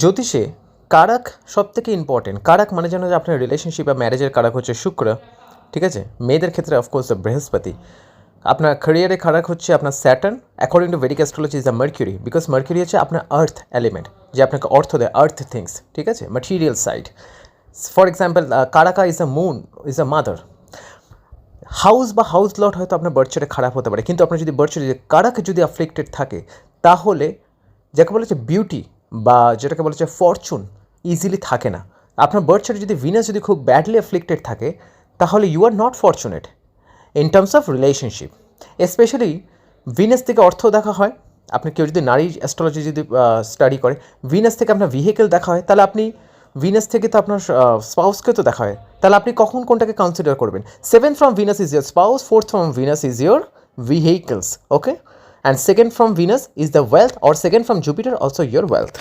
জ্যোতিষে, কারাক সব থেকে ইম্পর্টেন্ট কারাক মানে যেন যে আপনার রিলেশনশিপ বা ম্যারেজের কারাক হচ্ছে শুক্র, ঠিক আছে? মেয়েদের ক্ষেত্রে অফকোর্স বৃহস্পতি। আপনার ক্যারিয়ারে কারাক হচ্ছে আপনার Saturn according to Vedic astrology is the Mercury because Mercury হচ্ছে আপনার আর্থ এলিমেন্ট যে আপনাকে অর্থ দেয় আর্থ থিংস ঠিক আছে? Material side for example কারাকা is a moon is a mother house বা হাউস লট হয়তো আপনার বার্থচারে খারাপ হতে পারে, কিন্তু আপনার যদি বার্থচারে যদি কারাক যদি অ্যাফ্লিক্টেড থাকে, তাহলে, যাকে বলা হচ্ছে বিউটি বা যেটাকে বলা হচ্ছে ফরচুন ইজিলি থাকে না। আপনার বার্থচারে যদি ভিনাস যদি খুব ব্যাডলি অ্যাফ্লিক্টেড থাকে, তাহলে you are not fortunate in terms of relationship specially Venus থেকে অর্থ দেখা হয়। আপনি কেউ যদি নারী অ্যাস্ট্রোলজি যদি স্টাডি করে ভিনাস থেকে আপনার ভেহিকেল দেখা হয়, তাহলে আপনি ভিনাস থেকে তো আপনার স্পাউসকে তো দেখা হয়। তাহলে আপনি কখন কোনটাকে কনসিডার করবেন? Seven from Venus is your spouse fourth from Venus is your vehicles okay and second from Venus is the wealth or second from Jupiter also your wealth.